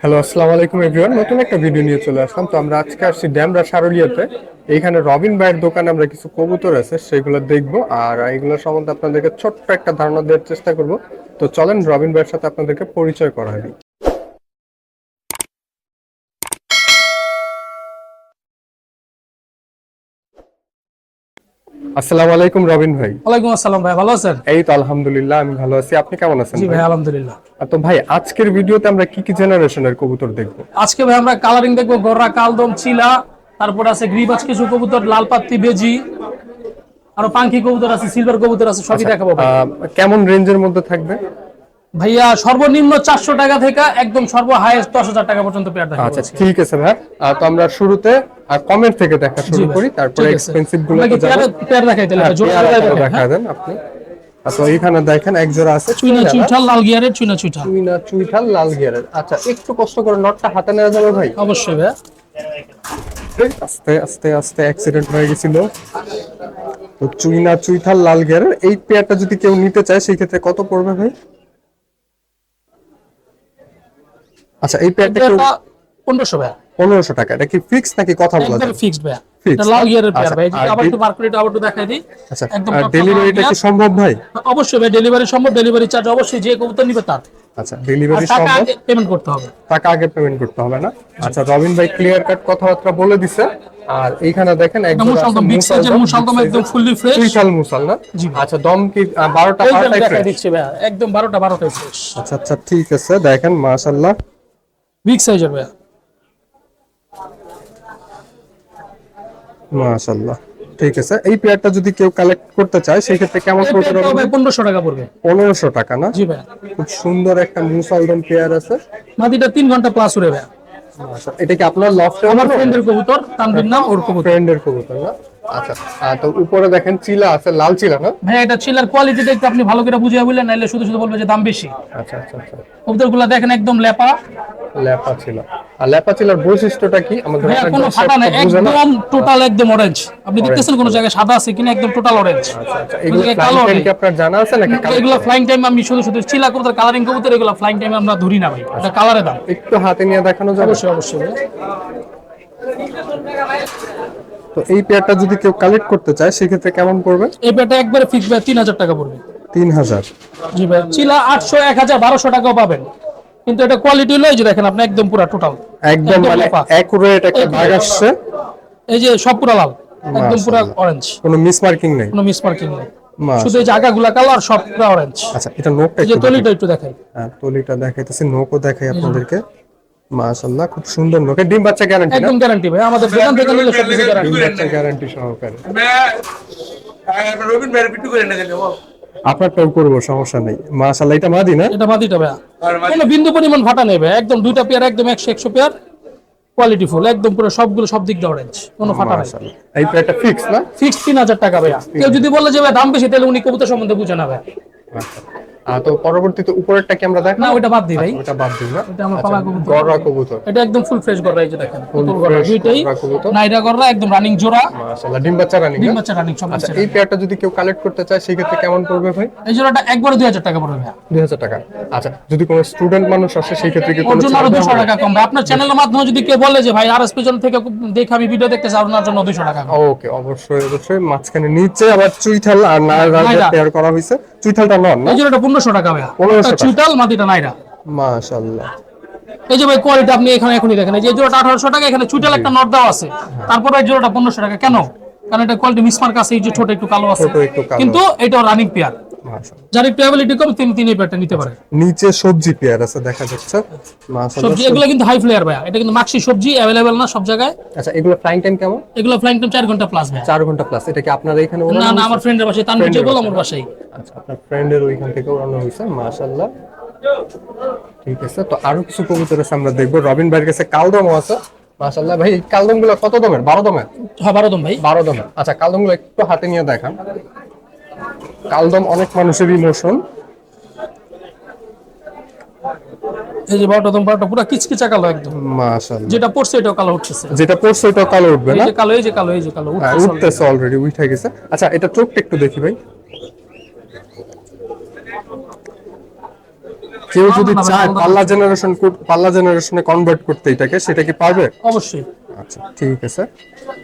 Hello আসসালামু আলাইকুম everyone নতুন একটা ভিডিও নিয়ে চলে আসলাম। তো আমরা আজকে আসছি ড্যামরা সারুলিয়াতে। এইখানে রবিন ভাইয়ের দোকানে আমরা কিছু কবুতর আছে, সেগুলো দেখব। আর এগুলো সম্বন্ধে আপনাদেরকে ছোট্ট একটা ধারণা দেওয়ার চেষ্টা করব। তো চলেন রবিন ভাইয়ের সাথে আপনাদেরকে পরিচয় করা দিই। আসসালামু আলাইকুম রবিন ভাই। ওয়ালাইকুম আসসালাম ভাই ভালো আছেন? এই তো আলহামদুলিল্লাহ আমি ভালো আছি। আপনি কেমন আছেন জি ভাই? আলহামদুলিল্লাহ। তো ভাই আজকের ভিডিওতে আমরা কি কি জেনারেশনের কবুতর দেখব? আজকে ভাই আমরা কালারিং দেখব গররা কালদম চিলা তারপর আছে গ্রিবাজ কিছু কবুতর লাল পাত্তি বেজি আর পাঙ্কি কবুতর আছে সিলভার কবুতর আছে সবই দেখাবো ভাই। কেমন রেঞ্জের মধ্যে থাকবে? ভাইয়া সর্বনিম্ন চারশো টাকা থেকে একদম সর্ব হাইয়েস্ট দশ হাজার টাকা পর্যন্ত পেয়ার দেখাবো আচ্ছা ঠিক আছে ভাই তো আমরা শুরুতে আর কমেন্ট থেকে দেখা শুরু করি তারপরে এক্সপেন্সিভগুলো পেয়ার- দেখাই তাহলে? জোড়া দেখা হ্যাঁ? দেন আপনি। আচ্ছা এইখানে দেখেন এক জোড়া আছে চুইনা চুইনা না? চুইঠাল লাল গিয়ারের চুইনা চুইঠাল। চুইনা চুইঠাল লাল গিয়ারের। আচ্ছা একটু কষ্ট করে নটটা হাতে নেওয়া যাবে ভাই? অবশ্যই ভাই আস্তে আস্তে আস্তে অ্যাক্সিডেন্ট হয়ে গেছিল। তো চুইনা চুইঠাল লাল গিয়ারের এই পেয়ারটা যদি কেউ নিতে চায় সেই ক্ষেত্রে কত পড়বে ভাই? আচ্ছা এই পেয়ারটা পনেরোশো ভাই পনেরোশো টাকা এটা কি ফিক্স নাকি কথা বলা একদম যায়? ফিক্সড ভাই এটা লাল গিয়ারের পেয়ার আচ্ছা, ভাই আর আবার একটু মার্কেট আবার একটু দেখাই দিই। আচ্ছা একদম টপকা ডেলিভারিটা কি সম্ভব ভাই? অবশ্যই ভাই ডেলিভারি সম্ভব ডেলিভারি চার্জ অবশ্যই যে কবুতর নিবে তার। আচ্ছা ডেলিভারি টাকা সম্ভব? আগে পেমেন্ট করতে হবে। টাকা আগে পেমেন্ট করতে হবে না? আচ্ছা রবিন ভাই ক্লিয়ার কাট কথাবার্তা বলে দিছে। আর এইখানে দেখেন এটা একদম মুসালদম একদম ফুললি ফ্রেশ চুইঠাল মুসাল না? জি। আচ্ছা দম কি আহ, বারোটা এই যে আমি বারোটাই দেখাই fresh? দিচ্ছি ভাই একদম 12টা 12টাই ফ্রেশ আচ্ছা আচ্ছা ঠিক আছে দেখেন মাশাআল্লাহ। বিগ সাইজের ভাই মাশাআল্লাহ। ঠিক আছে। এই পেয়ারটা যদি কেউ কালেক্ট করতে চায় সেই ক্ষেত্রে কেমন পড়বে পেয়ারটাও ভাই 1500 টাকা পড়বে। পনেরোশো টাকা না? জি ভাই খুব সুন্দর একটা মুসালদম পেয়ার আছে। মাটিটা 3 ঘণ্টা প্লাস উড়ে ভাই এটা কি আপনার লফটে আমার ফ্রেন্ডের কবুতর তানভীর নাম ওর কবুতর। ফ্রেন্ডের কবুতর না? আচ্ছা তো উপরে দেখেন চিলা আছে লাল চিলা না? ভাই এটা চিলার কোয়ালিটিটা একটু আপনি ভালো করে বুঝিয়ে বললেন নাইলে শুধু শুধু বলবে যে দাম বেশি। আচ্ছা আচ্ছা আচ্ছা। কবুতরগুলো দেখেন একদম লেপা। ল্যাপা ছিল আর ল্যাপা চিলার বৈশিষ্ট্যটা কি? আমাদের কোনো ফাটা না। একদম টোটাল একদম অরেঞ্জ আপনি দেখতেছেন কোন জায়গায় সাদা আছে কিনা একদম টোটাল অরেঞ্জ আচ্ছা এগুলো কালো। কি আপনার জানা আছে নাকি এগুলো ফ্লাইং টাইম আমি শুধু শুধু চিলা কবুতর কালারিং কবুতর এগুলো ফ্লাইং টাইম আমরা ধরি না ভাই এটা কালারে দাম। একটু হাতে নিয়ে দেখানো যাবে? অবশ্যই অবশ্যই। তো এই পেয়ারটা যদি কেউ কালেক্ট করতে চায় সেক্ষেত্রে কেমন পড়বে? এই পেটা একবারে ফিক্স ভাই তিন হাজার টাকা পড়বে। তিন হাজার। জি ভাই চিলা আটশো এক হাজার বারোশো টাকাও পাবেন। কিন্তু এটা কোয়ালিটি হলো এই যে দেখেন আপনি একদম পুরা টোটাল একদম মানে। অ্যাকুরেট একটা। দাগ আসছে। এই যে সব পুরা লাল একদম পুরা। অরেঞ্জ কোনো মিস মার্কিং নেই। কোনো মিস মার্কিং নেই। শুধু এই জায়গাগুলা কালার সব পুরা অরেঞ্জ আচ্ছা এটা নোকটা এই যে তলিটা একটু দেখাই। দেখাই। হ্যাঁ তলিটা দেখাইতেছি নোকও দেখাই আপনাদেরকে। মাশাআল্লাহ খুব সুন্দর নোকে ডিম বাচ্চা গ্যারান্টি না? একদম গ্যারান্টি ভাই আমাদের দোকান থেকে নিলে সব কিছু গ্যারান্টি ডিম বাচ্চা গ্যারান্টি সহকারে। রবিন ভাইয়ের পিটু করে না গেলে আপনারটাও করব সমস্যা নেই। মাশাআল্লাহ এটা মাদি না? এটা বাদিটা ভাই। কোনো বিন্দু পরিমাণ ফাটা নেই ভাই একদম দুইটা পেয়ার একদম একশো একশো পেয়ার কোয়ালিটি ফুল একদম পুরো সবগুলো সব দিক দিয়ে অরেঞ্জ কোনো ফাটা নেই। মাশাআল্লাহ এই পেয়ারটা ফিক্স না? ফিক্স তিন হাজার টাকা ভাইয়া। কেউ যদি বলে যে ভাই দাম বেশি তাহলে উনি কবুতর সম্বন্ধে বুঝে না ভাই। আচ্ছা। তো পরবর্তীতে উপরেরটা কি আমরা দেখো না ওইটা বাদ দিই ভাই। ওটা বাদ দিন না এটা আমার পালা কবুতর। কবুতর। এটা একদম ফুল ফ্রেশ এই যে দেখেন দুইটাই। নাইরা একদম রানিং জোড়া। মাশাআল্লাহ ডিম বাচ্চা রানিং ডিম বাচ্চা রানিং সব আচ্ছা এই পেয়ারটা যদি কেউ কালেক্ট করতে চায় সেই ক্ষেত্রে কেমন পড়বে ভাই? এই জোড়াটা একবারে দুই হাজার টাকা পড়বে দুই হাজার টাকা। আচ্ছা যদি কোনো স্টুডেন্ট মানুষ আসে সেই ক্ষেত্রে কি কোনো জন্য ছাড় আরও দেওয়া দুশো হবে? টাকা কম আপনার চ্যানেলের মাধ্যমে যদি কেউ বলে যে ভাই আর পিছন থেকে দেখে আমি ভিডিও দেখতে চাই ওনার জন্য দুশো টাকা ওকে অবশ্যই অবশ্যই। মাঝখানে নিচে আবার চুইঠাল আর নায়রা। পেয়ার করা হয়েছে। চুইঠালটা নন না? এই এটা পনেরোশো টাকা ভাইয়া। 1500 টাকা। চুইটাল মাটিটা নাইরা মাশাআল্লাহ। এই যে ভাই কোয়ালিটি আপনি এখানে এখনই দেখেন এই যে জোড়াটা আঠারোশো টাকা এখানে চুইটাল একটা নট দাও আছে। তারপরে এই জোড়াটা পনেরোশো টাকা। কেন? কারণ এটা কোয়ালিটি মিসমার্ক আছে এই যে ছোট একটু কালো আছে। কিন্তু এটা রানিং পেয়ার যার একটু অ্যাবিলিটি কম তিনি তিনি পেয়ারটা নিতে পারে। নিচে সবজি পেয়ার আছে দেখা যাচ্ছে। সবজি এগুলো কিন্তু হাই ফ্লেয়ার ভাইয়া। এটা কিন্তু মাক্সি সবজি অ্যাভেলেবেল না সব জায়গায়। আচ্ছা এগুলো ফ্লাইং টাইম কেমন? এগুলো ফ্লাইং টাইম চার ঘণ্টা প্লাস ভাইয়া। চার ঘণ্টা প্লাস এটা কি আপনার এখানে না না আমার ফ্রেন্ডের বাসায় তানভীর Friend-এর বল আমার বাসায় আচ্ছা আপনার ফ্রেন্ডের ওইখান থেকে ওড়ানো হয়েছে মাশাআল্লাহ। ঠিক আছে তো আরও কিছু কবুতর আছে আমরা দেখব। রবিন ভাইয়ের কাছে কালদমও আছে। মাশাআল্লাহ ভাই কালদমগুলো কত দমের? বারো দামের? হ্যাঁ বারোদম ভাই। বারো দামের। আচ্ছা কালদমগুলো একটু হাতে নিয়ে দেখান। কালদম অনেক মানুষের ইমোশন এই যে বারোটা বারোটা পুরো কিচকিচা কালো একদম। মাশাআল্লাহ। যেটা পড়ছে এটাও কালো উঠতেছে। যেটা পড়ছে ওটাও কালো উঠবে এই না যে কালো এই যে কালো এই যে কালো হ্যাঁ উঠতেছে অলরেডি উঠে গেছে। আচ্ছা এটা চোখটা একটু দেখি ভাই। কেউ যদি চায় পাল্লা জেনারেশন পাল্লা জেনারেশনে কনভার্ট করতে এটাকে সেটা কি পারবে? অবশ্যই। আচ্ছা ঠিক আছে।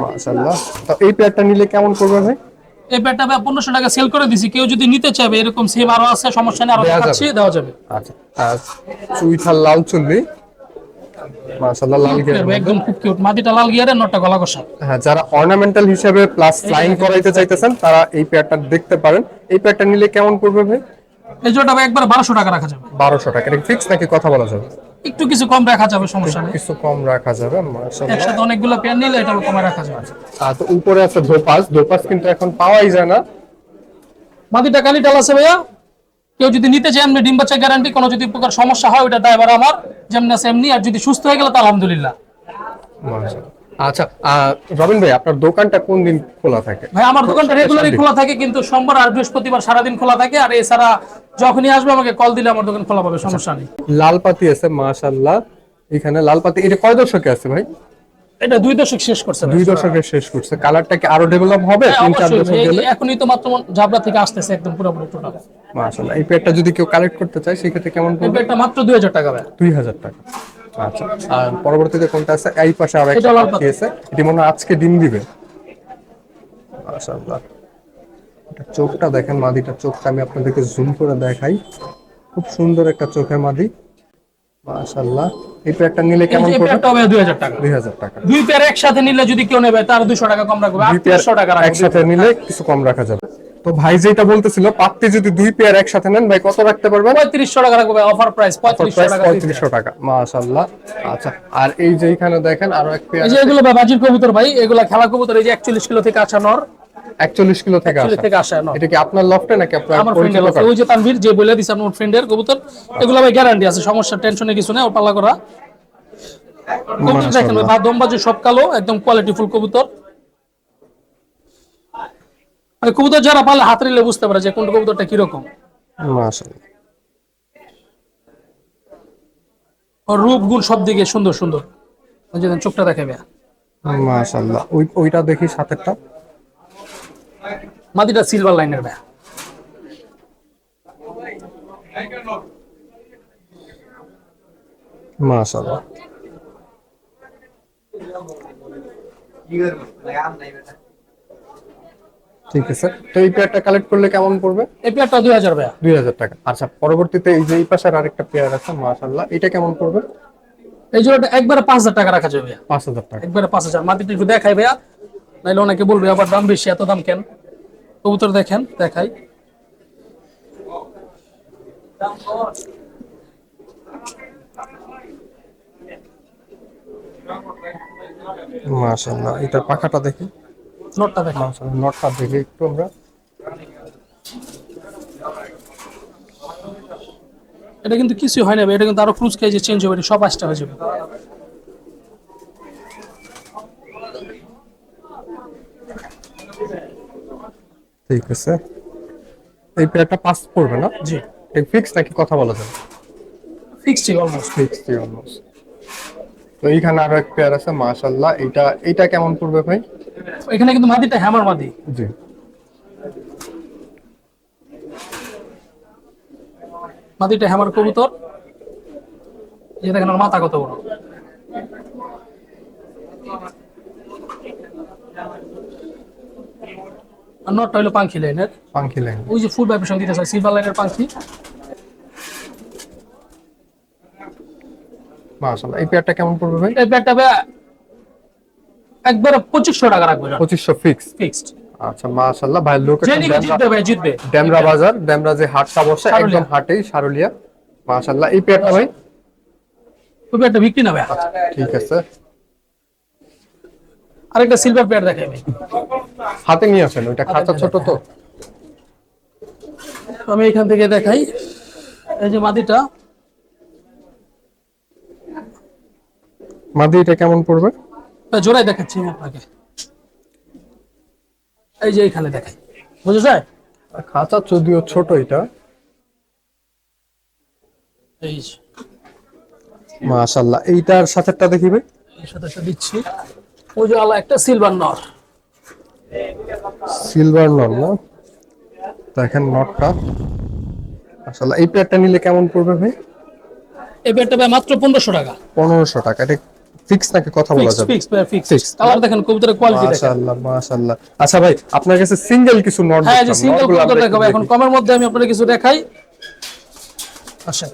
মাশাআল্লাহ। তো এই পেয়ারটা নিলে কেমন করবে ভাই? এই ব্যাটটা ভাই পনেরোশো টাকা সেল করে দিছি। কেউ যদি নিতে চাবে এরকম সেম আরও আছে সমস্যা নেই আরও দেওয়া যাবে। দেখাচ্ছি দেওয়া যাবে। আচ্ছা। লাল চুল্লি মাশাআল্লাহ লাল গিয়ার একদম খুব কিউট মাটিটা লাল গিয়ারে নটটা গলা কষা হ্যাঁ যারা অর্নামেন্টাল হিসেবে প্লাস ফ্লাইং করাইতে চাইতেছেন তারা এই পেয়ারটা দেখতে পারেন। এই পেয়ারটা নিলে কেমন পড়বে ভাই? এই জোড়াটা একবার বারোশো টাকা রাখা যাবে। বারোশো টাকা। এটা ফিক্স নাকি কথা বলা যাবে? একটু কিছু কম রাখা যাবে সমস্যা নেই। কিছু কম রাখা যাবে একসাথে অনেকগুলো পেয়ার নিলে এটা কমে রাখা যাবে। আর তো উপরে আছে ধোপাস। ধোপাস কিন্তু এখন পাওয়াই যায় না। মাটিটা কালি ডাল আছে ভাইয়া। কেউ যদি নিতে চায় এমনি ডিম বাচ্চা গ্যারান্টি কোনো যদি প্রকার সমস্যা হয় ওটা ড্রাইভার আমার যেমনি আছে এমনি। আর যদি সুস্থ হয়ে গেলে তো আলহামদুলিল্লাহ। মাশাআল্লাহ। আচ্ছা রবিন ভাই আপনার দোকানটা কোন দিন খোলা থাকে? ভাই আমার দোকানটা রেগুলারই খোলা থাকে কিন্তু সোমবার আর বৃহস্পতিবার সারাদিন খোলা থাকে আর এছাড়া যখনই আসবে আমাকে কল দিলে আমার দোকান খোলা পাবে সমস্যা নেই। লাল পাতি আছে মাশাআল্লাহ। এখানে লাল পাতি এটা কয় দশকে আছে ভাই? এটা দুই দশক শেষ করছে দুই দশকে শেষ করছে। কালারটা কি আরও ডেভেলপ হবে? হ্যাঁ, তিন চার দশক গেলে? এখনই তো মাত্র জাবরা থেকে আসতেছে একদম পুরোপুরি টোটাল মাশাআল্লাহ। এই পেয়ারটা যদি কেউ কালেক্ট করতে চায় সেক্ষেত্রে কেমন পড়বে? ব্যাগটা মাত্র দুই হাজার টাকা ভাই। দুই হাজার টাকা। আচ্ছা। আর পরবর্তীতে কোনটা আছে? এই পাশে আর একটা পাখি আছে। এটি মনে হয় আজকে ডিম দিবে। মাশাআল্লাহ। চোখটা দেখেন মাদিটার চোখটা আমি আপনাদেরকে জুম করে দেখাই। খুব সুন্দর একটা চোখের মাদি। মাশাআল্লাহ। এই প্যাকটা নিলে কেমন পড়বে? হবে দুই হাজার টাকা। দুই হাজার টাকা। দুই পেয়ার একসাথে নিলে যদি কেউ নেবে তার দুশো টাকা কম রাখবে। দুই পেয়ার আটত্রিশশো টাকা রাখবে। একসাথে নিলে কিছু কম রাখা যাবে। তো ভাই যেটা বলতেছিল পাত্তি যদি দুই পেয়ার একসাথে নেন ভাই কত রাখতে পারবেন? পঁয়ত্রিশশো টাকা রাখবে অফার প্রাইস পঁয়ত্রিশশো টাকা মাশাআল্লাহ। আচ্ছা আর এই যে এখানে দেখেন আরও এক পেয়ার এগুলো বাজির কবুতর ভাই এগুলা খেলা কবুতর এই যে একচল্লিশ কিলো থেকে আসা নর। একচল্লিশ কিলো থেকে আসা। থেকে আসা এটা কি আপনার লফটে নাকি আপনার আমার পরিচিত ফ্রেন্ডের কারও? ওই যে তানভীর যে বলে দিছে আমার ফ্রেন্ডের কবুতর এগুলো ভাই গ্যারান্টি আছে সমস্যা টেনশনে কিছু নেই ও পাল্লা করা কবুতর দেখেন বা দমবাজি সব কালো একদম কোয়ালিটি ফুল কবুতর। আর কবুতর যারা পালে হাত নিলে বুঝতে পারে যে কোন কবুতরটা কীরকম। ওর রূপ গুণ সব দিকে সুন্দর সুন্দর। ওই যে চোখটা দেখে ভাইয়া। মাশাআল্লাহ। ওই ওইটা দেখি সাথেরটা। মাদিটা সিলভার লাইনের ভাইয়া। মাশাআল্লাহ। ঠিক আছে। তো এই পেয়ারটা কালেক্ট করলে কেমন পড়বে? এই পেয়ারটা দুই হাজার ভাইয়া। দুই হাজার টাকা। আচ্ছা পরবর্তীতে এই যে এই পাশে আরেকটা পেয়ার আছে মাশাআল্লাহ এটা কেমন পড়বে? এই জোড়াটা একবারে পাঁচ হাজার টাকা রাখা যাবে পাঁচ হাজার টাকা। একবারে পাঁচ হাজার। মাটিটা একটু দেখাই ভাইয়া। নাইলে অনেকে বলবে আবার দাম বেশি এত দাম কেন? কবুতর দেখেন দেখাই। মাশাআল্লাহ এটার পাখাটা দেখি। নোটটা মাশাআল্লাহ নটটা দেখি একটু আমরা। এটা কিন্তু কিছু হয় না ভাই, এটা কিন্তু আরও ক্রুজ যে চেঞ্জ হবে সব আসতে হয়ে যাবে। ঠিক আছে। এই পেয়ারটা পাস পড়বে না? জি। ফিক্স নাকি কথা বলা যাবে? ফিক্সড অলমোস্ট ফিক্স অলমোস্ট তো এইখানে আরও এক পেয়ার আছে মাশাআল্লাহ। এটা এটা কেমন পড়বে ভাই? এখানে কিন্তু মাদিটা হ্যামার মাদি জি। মাদিটা হ্যামার কবুতর। এই দেখেন ওর মাথা কত বড়। আর নটটা হলো পাঙ্খি লাইনের পাঙ্কি লাইন ওই যে ফুল ভাইব্রেশন দিতে চাই সিলভার লাইনের পাঙ্খি মাশাআল্লাহ। এই পেয়ারটা কেমন পড়বে ভাই? এই ভাই একবারে পঁচিশশো টাকা রাখবে পঁচিশশো ফিক্স ফিক্সড আচ্ছা মাশাআল্লাহ। ভাই লোকেশন জিতবে ভাই জিতবে। ড্যামরা বাজার ড্যামরা যে হাটটা বসে। একদম হাটেই সারুলিয়া। মাশাআল্লাহ। এই পেয়ারটা ভাই? খুব একটা বিক্রি না ভাই। ঠিক আছে। আরেকটা সিলভার পেয়ার দেখাই ভাই হাতে নিয়ে আসেন ওইটা খাঁচা ছোট তো। আমি এখান থেকে দেখাই। এই যে মাদিটা মাদি এটা কেমন পড়বে? জোড়াই দেখাচ্ছি আমি আপনাকে। এই যে এখানে দেখাই। বুঝে যায় খাঁচা যদিও ছোট এটা। এই মাশাআল্লাহ এইটার সাথেরটা দেখি ভাই এর সাথে দিচ্ছি। ওই যে আলা একটা সিলভার নর সিলভার নট না? দেখেন নটটা মাশাআল্লাহ এই পেয়ারটা নিলে কেমন পড়বে ভাই? এই পেয়ারটা ভাই মাত্র পনেরোশো টাকা। পনেরোশো টাকা এটা ফিক্স নাকি কথা বলা যাবে? Fix fix Fix। কালার দেখেন কবুতরের কোয়ালিটি দেখেন। মাশাআল্লাহ মাশাআল্লাহ। আচ্ছা ভাই আপনার কাছে সিঙ্গেল কিছু নট হ্যাঁ যে সিঙ্গেল কবুতর দেখাবো এখন কমের মধ্যে আমি আপনাদের কিছু দেখাই। আসেন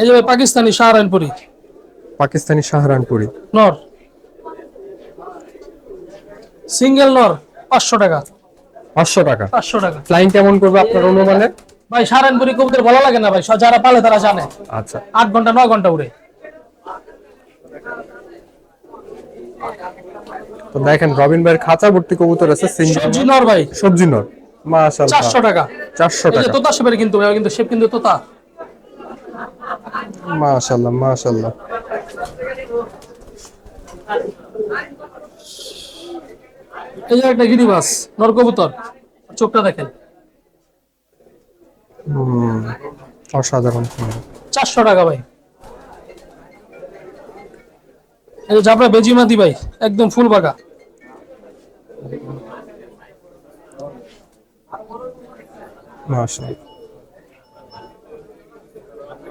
এই যে পাকিস্তানি শাহরানপুরি। পাকিস্তানি শাহরানপুরি। নর। সিঙ্গেল নর পাঁচশো টাকা। পাঁচশো টাকা। পাঁচশো টাকা। ফ্লাইং কেমন করবে আপনার অনুমানে? ভাই শাহরানপুরি কবুতর ভালো লাগে না ভাই যারা পালে তারা জানে। আচ্ছা। আট ঘণ্টা নয় ঘণ্টা উড়ে। তো দেখেন রবিন ভাইয়ের খাঁচা ভর্তি কবুতর আছে সবজি নর ভাই। সবজি নট মাশাআল্লাহ। চারশো টাকা। চারশো এই যে টাকা। তোতা শেপের কিন্তু ভাই কিন্তু শেপ কিন্তু তোতা। মাশাআল্লাহ মাশাআল্লাহ। এই একটা গিরিবাস নর কবুতর। চোখটা দেখেন। অসাধারণ। চারশো টাকা ভাই। এই যে জাবরা বেজিমাতি ভাই একদম ফুল মাশাআল্লাহ।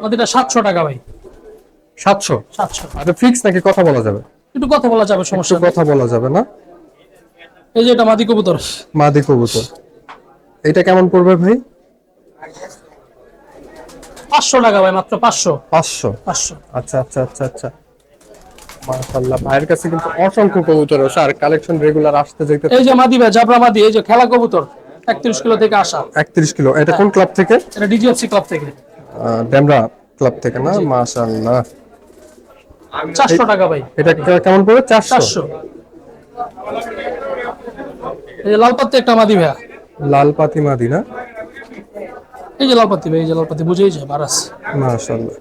নদীটা সাতশো টাকা ভাই। সাতশো? সাতশো। আচ্ছা ফিক্স নাকি কথা বলা যাবে? একটু কথা বলা যাবে সমস্যা কথা বলা যাবে না? এই যে এটা মাদি কবুতর। মাদি কবুতর। এটা কেমন পড়বে ভাই? পাঁচশো টাকা ভাই মাত্র পাঁচশো। পাঁচশো? পাঁচশো। আচ্ছা আচ্ছা আচ্ছা আচ্ছা। মাশাআল্লাহ ভাইয়ের কাছে কিন্তু অসংখ্য কবুতর আছে। আর কালেকশন রেগুলার আসতে যেতে এই যে মাদি ভাই জাবরা মাদি এই যে খেলা কবুতর একত্রিশ কিলো থেকে আসা। একত্রিশ কিলো। এটা কোন ক্লাব থেকে? এটা ডিজিএফসি ক্লাব থেকে। ডেমরা ক্লাব থেকে না? মাশাআল্লাহ। চারশো টাকা ভাই। এটা কেমন পড়বে? চারশো? চারশো। এই যে লালপাত্তি একটা মাদি ভাইয়া লাল পাতি মাদি না? এই যে লালপাত্তি ভাই এই যে লালপাত্তি বুঝেই যায় বারাস মাশাআল্লাহ।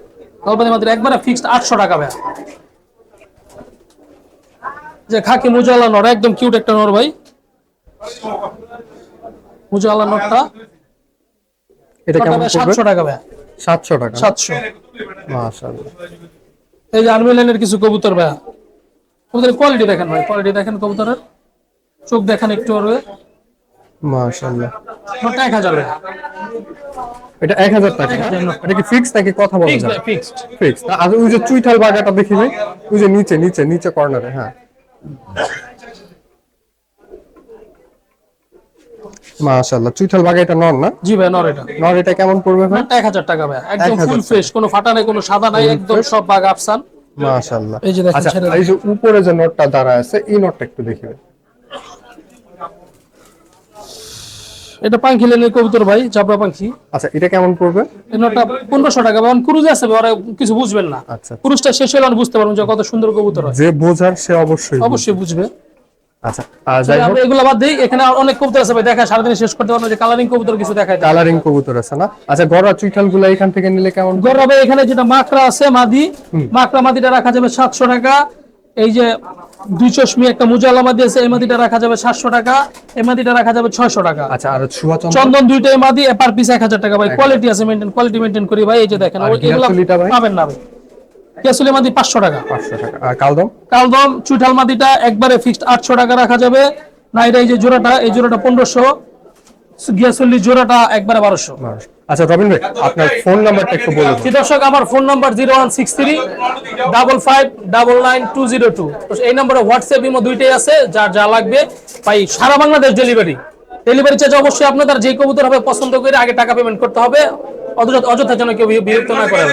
লালপাতি মাদির একবারে ফিক্সড আটশো টাকা ভাইয়া। যে খাকি মুজালা নর একদম কিউট একটা নর ভাই। মুজালা নরটা এটা কেমন পড়বে? সাতশো টাকা ভাইয়া। সাতশো টাকা। সাতশো। মাশাআল্লাহ। এই যে আর্মি লাইনের কিছু কবুতর ভাইয়া। কবুতরের কোয়ালিটি দেখেন ভাই কোয়ালিটি দেখেন কবুতরের। চোখ দেখেন একটু আর। মাশাআল্লাহ। নটা এক এটা এক হাজার টাকা। এটা কি ফিক্স নাকি কথা বলা যাবে ভাই ফিক্সড আর ওই যে চুইঠাল বাগাটা দেখি ওই যে নিচে নিচে নিচে কর্নারে হ্যাঁ। মাশাআল্লাহ চুইঠাল বাগা এটা নন না? জি ভাই নর এটা। নর এটা কেমন পড়বে ভাই? নটটা এক হাজার টাকা ভাই একদম ফুল ফ্রেশ কোনো ফাটা নাই কোনো সাদা নাই একদম সব বাগ আফসান। মাশাআল্লাহ। এই যে দেখেন, আচ্ছা এই যে উপরে যে নটটা দাঁড়ায় আছে এই নটটা একটু দেখি এটা পাঙ্খি লেনের কবুতর ভাই চাপড়া পাঙ্খি। আচ্ছা এটা কেমন পড়বে? নটটা পনেরোশো টাকা ভাই ক্রুজে আছে ওরা কিছু বুঝবেন না। আচ্ছা। পুরুষটা শেষ হলে বুঝতে পারবেন যে কত সুন্দর কবুতর যে বোঝার সে অবশ্যই বুঝবে। অবশ্যই বুঝবে। আচ্ছা আমরা এগুলো বাদ দিই এখানে আর অনেক কবুতর আছে ভাই দেখা সারাদিন শেষ করতে পারব না, যে কালারিং কবুতর কিছু দেখায় কালারিং কবুতর আছে না? আচ্ছা গড়া এখান থেকে নিলে কেমন? ভাই এখানে যেটা মাকড়া আছে মাদি মাকড়া মাদিটা রাখা যাবে সাতশো টাকা এই যে দুই চশমি একটা মুজালা মাদি আছে এই মাদিটা রাখা যাবে সাতশো টাকা এই মাদিটা রাখা যাবে ছয়শো টাকা। আচ্ছা আর চন্দন? দুইটাই মাদি পার পিস এক হাজার টাকা। ভাই কোয়ালিটি আছে মেনটেন কোয়ালিটি মেনটেন করি ভাই এই যে দেখেন পাবেন না ভাই। কেসুলি মাদি পাঁচশো টাকা। পাঁচশো টাকা। কালদম? কালদম চুইঠাল মাদিটা একবারে ফিক্সড আটশো টাকা রাখা যাবে। নাইরা এই যে জোড়াটা এই জোড়াটা পনেরোশো। গিয়াসুল্লি জোড়াটা একবারে বারোশো। আচ্ছা রবিন ভাই আপনার ফোন নাম্বারটা একটু বলুন দর্শক আমার phone number zero one six three double five double nine two zero two এই নম্বরে হোয়াটসঅ্যাপ ইমো দুইটাই আছে যার যা লাগবে। ভাই সারা বাংলাদেশ ডেলিভারি ডেলিভারি চার্জ অবশ্যই আপনাদের যে কবুতর হবে পছন্দ করে আগে টাকা পেমেন্ট করতে হবে। অযথা অযথা যেন কেউ বিরক্ত না করে।